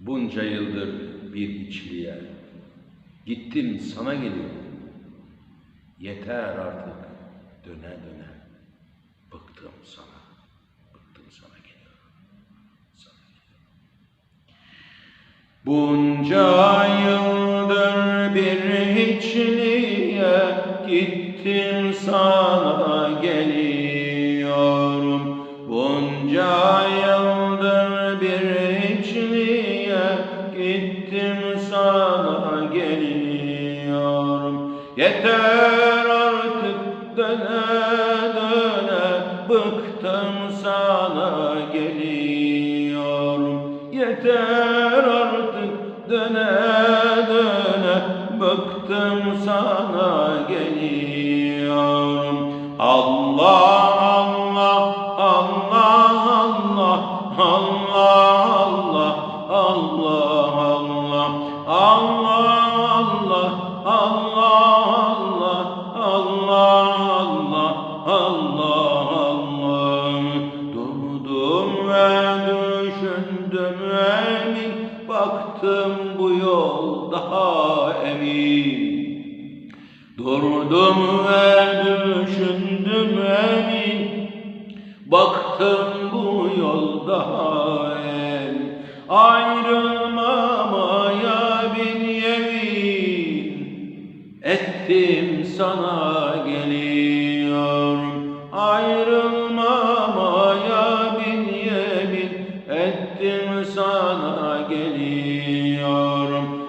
Bunca yıldır bir içliğe. Gittim sana geliyorum. Yeter artık döne döne. Bıktım sana Bıktım sana geliyorum. Sana geliyorum. Bunca yıldır bir hiçliğe Gittim sana geliyorum Gittim sana geliyorum. Yeter artık döne döne Bıktım sana geliyorum. Yeter artık döne döne Bıktım sana geliyorum. Allah Allah Allah Allah Allah emin. Durdum ve düşündüm emin. Baktım bu yol daha emin Ayrılmamaya bin yemin. Ettim sana geliyorum. Ayrılmamaya bin yemin. Ettim sana